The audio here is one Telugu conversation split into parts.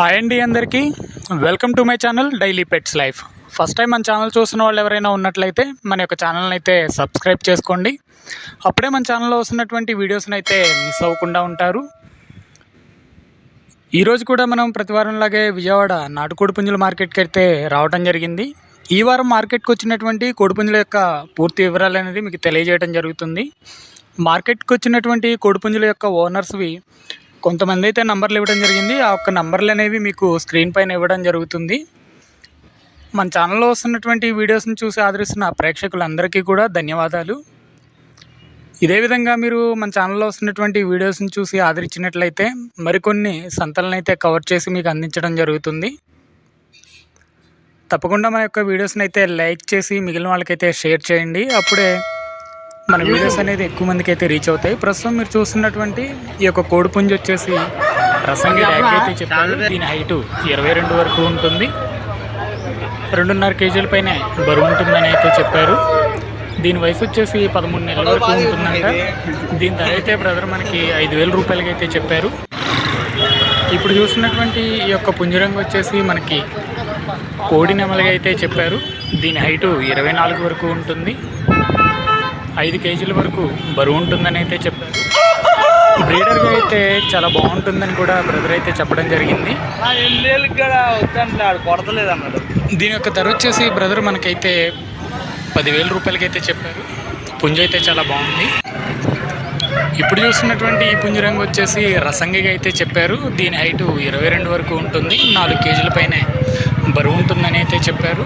హాయ్ అండి అందరికీ. Welcome to my channel daily pets life first time మన ఛానల్ చూసిన వాళ్ళు ఎవరైనా ఉన్నట్లయితే మన యొక్క ఛానల్ని అయితే సబ్స్క్రైబ్ చేసుకోండి. అప్పుడే మన ఛానల్లో వస్తున్నటువంటి వీడియోస్ని అయితే మిస్ అవ్వకుండా ఉంటారు. ఈరోజు కూడా మనం ప్రతి వారంలాగే విజయవాడ నాటుకోడి పుంజుల మార్కెట్కి అయితే రావడం జరిగింది. ఈ వారం మార్కెట్కి వచ్చినటువంటి కోడిపుంజుల యొక్క పూర్తి వివరాలు అనేది మీకు తెలియజేయడం జరుగుతుంది. మార్కెట్కి వచ్చినటువంటి కోడిపుంజుల యొక్క ఓనర్స్వి కొంతమంది అయితే నంబర్లు ఇవ్వడం జరిగింది. ఆ ఒక్క నంబర్లు అనేవి మీకు స్క్రీన్ పైన ఇవ్వడం జరుగుతుంది. మన ఛానల్లో వస్తున్నటువంటి వీడియోస్ని చూసి ఆదరిస్తున్న ప్రేక్షకులందరికీ కూడా ధన్యవాదాలు. ఇదే విధంగా మీరు మన ఛానల్లో వస్తున్నటువంటి వీడియోస్ని చూసి ఆదరించినట్లయితే మరికొన్ని సంతలను అయితే కవర్ చేసి మీకు అందించడం జరుగుతుంది. తప్పకుండా మన యొక్క వీడియోస్ని అయితే లైక్ చేసి మిగిలిన వాళ్ళకైతే షేర్ చేయండి. అప్పుడే మన వీడియోస్ అనేది ఎక్కువ మందికి అయితే రీచ్ అవుతాయి. ప్రస్తుతం మీరు చూస్తున్నటువంటి ఈ యొక్క కోడిపుంజి వచ్చేసి రసంగి డ్యాగ్ అయితే చెప్పారు. దీని హైటు ఇరవై రెండు వరకు ఉంటుంది. రెండున్నర కేజీల పైన బరువు ఉంటుందని అయితే చెప్పారు. దీని వయసు వచ్చేసి పదమూడు నెలల వరకు ఉంటుందంట. దీని ధర అయితే బ్రదర్ మనకి ఐదు వేల రూపాయలకి అయితే చెప్పారు. ఇప్పుడు చూస్తున్నటువంటి ఈ యొక్క పుంజరంగు వచ్చేసి మనకి కోడి నెమలిగా అయితే చెప్పారు. దీని హైటు ఇరవై నాలుగు వరకు ఉంటుంది. ఐదు కేజీల వరకు బరువు ఉంటుందని అయితే చెప్పారు. బ్రీడర్గా అయితే చాలా బాగుంటుందని కూడా బ్రదర్ అయితే చెప్పడం జరిగింది. కొడతలేదు అన్నాడు. దీని యొక్క ధర వచ్చేసి బ్రదర్ మనకైతే పదివేల రూపాయలకి అయితే చెప్పారు. పుంజ అయితే చాలా బాగుంది. ఇప్పుడు చూస్తున్నటువంటి ఈ పుంజ రంగు వచ్చేసి రసంగిగా అయితే చెప్పారు. దీని హైటు ఇరవై రెండు వరకు ఉంటుంది. నాలుగు కేజీల పైనే బరువు ఉంటుందని అయితే చెప్పారు.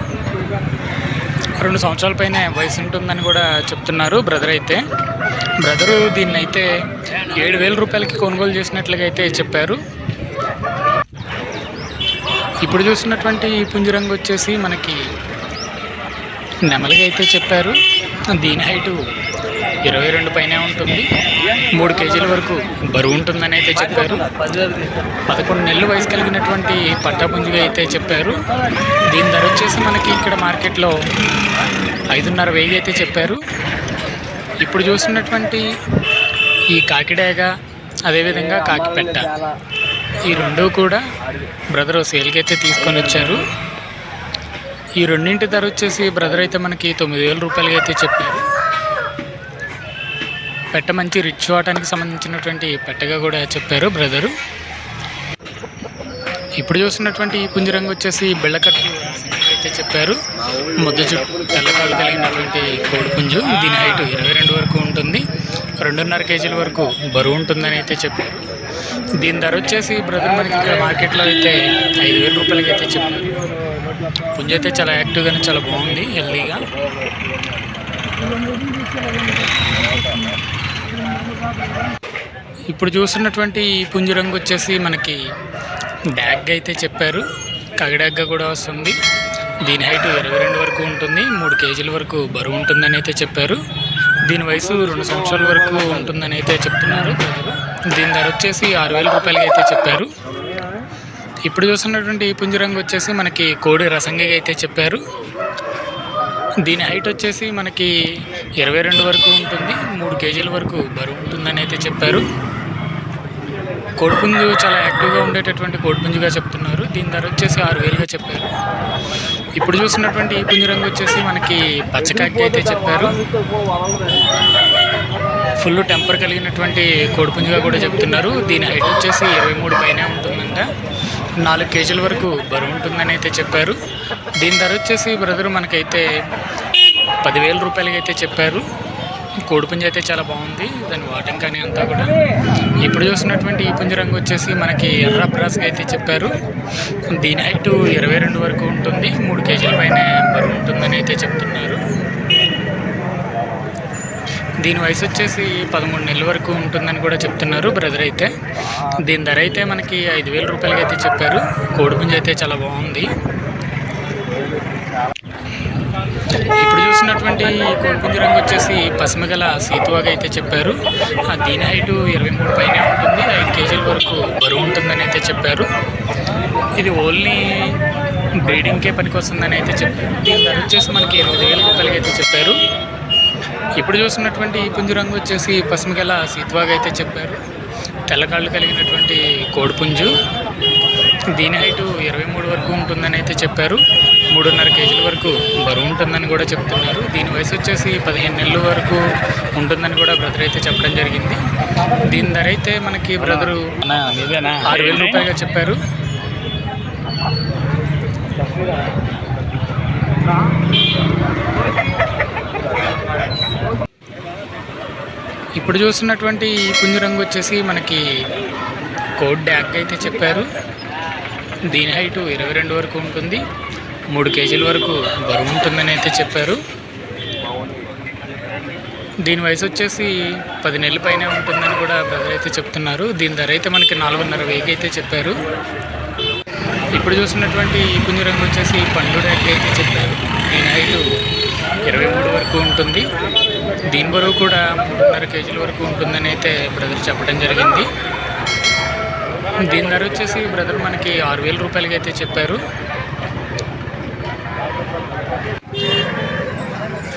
రెండు సంవత్సరాల పైన వయసు ఉంటుందని కూడా చెప్తున్నారు బ్రదర్ అయితే. బ్రదరు దీన్ని అయితే ఏడు వేల రూపాయలకి కొనుగోలు చేసినట్లుగా అయితే చెప్పారు. ఇప్పుడు చూసినటువంటి ఈ పుంజరంగు వచ్చేసి మనకి నెమలిగా అయితే చెప్పారు. దీని హైటు ఇరవై రెండు పైనే ఉంటుంది. మూడు కేజీల వరకు బరువు ఉంటుందని అయితే చెప్పారు. పదకొండు నెలలు వయసు కలిగినటువంటి పట్టాపుంజిగా అయితే చెప్పారు. దీని ధర వచ్చేసి మనకి ఇక్కడ మార్కెట్లో ఐదున్నర వెయ్యి అయితే చెప్పారు. ఇప్పుడు చూస్తున్నటువంటి ఈ కాకిడాగ అదేవిధంగా కాకిపెట్ట ఈ రెండు కూడా బ్రదర్ సేల్కి అయితే తీసుకొని వచ్చారు. ఈ రెండింటి ధర వచ్చేసి బ్రదర్ అయితే మనకి తొమ్మిది వేల రూపాయలకి అయితే చెప్పారు. పెట్ట మంచి రిచ్ అవటానికి సంబంధించినటువంటి పెట్టగా కూడా చెప్పారు బ్రదరు. ఇప్పుడు చూసినటువంటి ఈ పుంజరంగు వచ్చేసి బెళ్ళకట్టు అయితే చెప్పారు. ముద్ద చుట్టూ తెల్లకాలు కలిగినటువంటి కోడి పుంజు. దీని హైట్ ఇరవై రెండు వరకు ఉంటుంది. రెండున్నర కేజీల వరకు బరువు ఉంటుందని అయితే చెప్పారు. దీని ధర వచ్చేసి బ్రదర్ మనకి ఇక్కడ మార్కెట్లో అయితే ఐదు వేల రూపాయలకి అయితే చెప్పారు. పుంజ అయితే చాలా యాక్టివ్గానే చాలా బాగుంది హెల్దీగా ఇప్పుడు చూస్తున్నటువంటి ఈ పుంజు రంగు వచ్చేసి మనకి డ్యాగ్ అయితే చెప్పారు. కగడాగ్గా కూడా వస్తుంది. దీని హైట్ ఇరవై రెండు వరకు ఉంటుంది. మూడు కేజీల వరకు బరువు ఉంటుందని అయితే చెప్పారు. దీని వయసు రెండు సంవత్సరాల వరకు ఉంటుందని అయితే చెప్తున్నారు. దీని ధర వచ్చేసి ఆరు వేల రూపాయలకి అయితే చెప్పారు. ఇప్పుడు చూస్తున్నటువంటి ఈ పుంజు రంగు వచ్చేసి మనకి కోడి రసంగి అయితే చెప్పారు. దీని హైట్ వచ్చేసి మనకి ఇరవై రెండు వరకు ఉంటుంది. మూడు కేజీల వరకు బరువు ఉంటుందని అయితే చెప్పారు. కోడిపుంజు చాలా యాక్టివ్గా ఉండేటటువంటి కోడిపుంజుగా చెప్తున్నారు. దీని ధర వచ్చేసి ఆరు వేలుగా చెప్పారు. ఇప్పుడు చూసినటువంటి ఈ పుంజు రంగు వచ్చేసి మనకి పచ్చకాకి అయితే చెప్పారు. ఫుల్ టెంపర్ కలిగినటువంటి కోడిపుంజుగా కూడా చెప్తున్నారు. దీని హైట్ వచ్చేసి ఇరవై మూడు పైనే ఉంటుందంట. నాలుగు కేజీల వరకు బరువు ఉంటుందని అయితే చెప్పారు. దీని ధర వచ్చేసి బ్రదర్ మనకైతే పదివేల రూపాయలకి అయితే చెప్పారు. కోడిపుంజ అయితే చాలా బాగుంది. దాని వాటింగ్ కానీ అంతా కూడా. ఇప్పుడు చూసినటువంటి ఈ పుంజ రంగు వచ్చేసి మనకి ఎర్ర బ్రాస్గా అయితే చెప్పారు. దీని హైట్ ఇరవై రెండు వరకు ఉంటుంది. మూడు కేజీల పైన బరువు ఉంటుందని అయితే చెప్తున్నారు. దీని వయసు వచ్చేసి పదమూడు నెలల వరకు ఉంటుందని కూడా చెప్తున్నారు బ్రదర్ అయితే. దీని ధర అయితే మనకి ఐదు వేల రూపాయలకి అయితే చెప్పారు. కోడిపుంజ అయితే చాలా బాగుంది. ఇప్పుడు చూసినటువంటి కోడిపుంజు రంగు వచ్చేసి పసిమగల సీతువాగా అయితే చెప్పారు. ఆ దీని హైట్ ఇరవై మూడు పైనే ఉంటుంది. ఐదు కేజీల వరకు బరువు ఉంటుందని అయితే చెప్పారు. ఇది ఓన్లీ బ్రీడింగ్కే పనికొస్తుందని అయితే చెప్పారు. దీని ధర వచ్చేసి మనకి ఎనిమిది వేల రూపాయలకి అయితే చెప్పారు. ఇప్పుడు చూసినటువంటి ఈ పుంజు రంగు వచ్చేసి పసుమగల సీతువాగా అయితే చెప్పారు. తెల్లకాళ్ళు కలిగినటువంటి కోడిపుంజు. దీని హైటు ఇరవై మూడు వరకు ఉంటుందని అయితే చెప్పారు. మూడున్నర కేజీల వరకు బరువు ఉంటుందని కూడా చెప్తున్నారు. దీని వయసు వచ్చేసి పదిహేను నెలల వరకు ఉంటుందని కూడా బ్రదర్ అయితే చెప్పడం జరిగింది. దీని ధర అయితే మనకి బ్రదరు ఆరు వేల రూపాయలుగా చెప్పారు. ఇప్పుడు చూస్తున్నటువంటి ఈ పుంజు రంగు వచ్చేసి మనకి కోడ్ డ్యాగ్ అయితే చెప్పారు. దీని హైటు ఇరవై రెండు వరకు ఉంటుంది. మూడు కేజీల వరకు బరువు ఉంటుందని అయితే చెప్పారు. దీని వయసు వచ్చేసి పది నెలల పైన ఉంటుందని కూడా బ్రదర్ అయితే చెప్తున్నారు. దీని ధర అయితే మనకి నాలుగున్నర వేగి అయితే చెప్పారు. ఇప్పుడు చూసినటువంటి ఈ పుంజు రంగు వచ్చేసి పండు రేట్లు అయితే చెప్పారు. దీని హైటు ఇరవై మూడు వరకు ఉంటుంది. దీని బరువు కూడా మూడున్నర కేజీల వరకు ఉంటుందని అయితే బ్రదర్ చెప్పడం జరిగింది. దీని ధర వచ్చేసి బ్రదర్ మనకి ఆరు వేల రూపాయలకి అయితే చెప్పారు.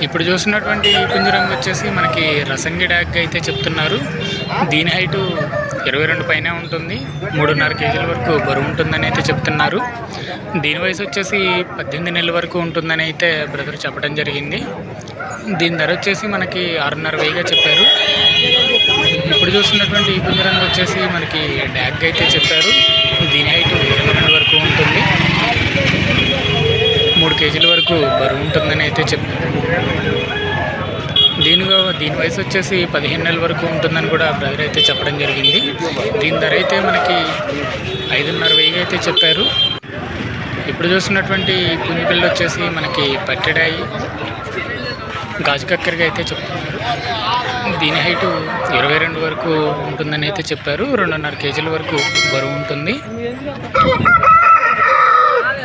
ఇప్పుడు చూసినటువంటి ఈ పుంజు రంగు వచ్చేసి మనకి రసంగి డాగ్ అయితే చెప్తున్నారు. దీని హైటు ఇరవై రెండు పైన ఉంటుంది. మూడున్నర కేజీల వరకు బరువు ఉంటుందని అయితే చెప్తున్నారు. దీని వయసు వచ్చేసి పద్దెనిమిది నెలల వరకు ఉంటుందని అయితే బ్రదర్ చెప్పడం జరిగింది. దీని ధర వచ్చేసి మనకి ఆరున్నర వెయ్యిగా చెప్పారు. ఇప్పుడు చూస్తున్నటువంటి ఈ పుంజు రంగు వచ్చేసి మనకి డ్యాగ్ అయితే చెప్పారు. దీని హైట్ ఇరవై రెండు వరకు ఉంటుంది. మూడు కేజీల వరకు బరువు ఉంటుందని అయితే చెప్పారు. దీని దీని వయసు వచ్చేసి పదిహేను నెలల వరకు ఉంటుందని కూడా బ్రదర్ అయితే చెప్పడం జరిగింది. దీని ధర అయితే మనకి ఐదున్నర వెయ్యి అయితే చెప్పారు. ఇప్పుడు చూస్తున్నటువంటి ఈ పిల్ల వచ్చేసి మనకి పట్టెడాయి గాజు కక్కరిగా అయితే చెప్తున్నారు. దీని హైటు ఇరవై రెండు వరకు ఉంటుందని అయితే చెప్పారు. రెండున్నర కేజీల వరకు బరువు ఉంటుంది.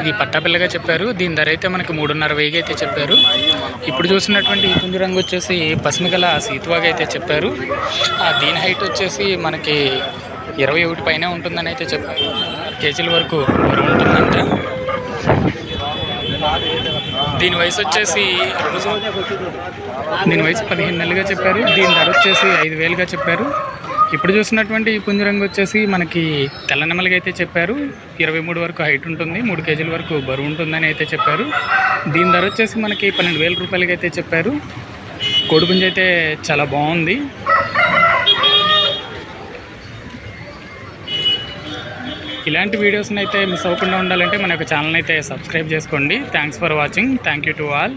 ఇది పట్టాపిల్లగా చెప్పారు. దీని ధర అయితే మనకి మూడున్నర వేగి అయితే చెప్పారు. ఇప్పుడు చూసినటువంటి ఈ కుంది రంగు వచ్చేసి పసిమిగల సీతువాగా అయితే చెప్పారు. దీని హైట్ వచ్చేసి మనకి ఇరవై ఒకటి పైన ఉంటుందని అయితే చెప్పారు. కేజీల వరకు ఉంటుందంట. దీని వయసు వచ్చేసి దీని వయసు పదిహేను నెలలుగా చెప్పారు. దీని ధర వచ్చేసి ఐదు వేలుగా చెప్పారు. ఇప్పుడు చూసినటువంటి ఈ పుంజరంగు వచ్చేసి మనకి తెల్ల అయితే చెప్పారు. ఇరవై మూడు వరకు హైట్ ఉంటుంది మూడు కేజీల వరకు బరువు ఉంటుందని అయితే చెప్పారు. దీని ధర వచ్చేసి మనకి పన్నెండు వేల రూపాయలకి అయితే చెప్పారు. కోడి పుంజ అయితే చాలా బాగుంది. ఇలాంటి వీడియోస్ని అయితే మిస్ అవ్వకుండా ఉండాలంటే మన యొక్క ఛానల్ అయితే సబ్స్క్రైబ్ చేసుకోండి. Thanks for watching thank you to all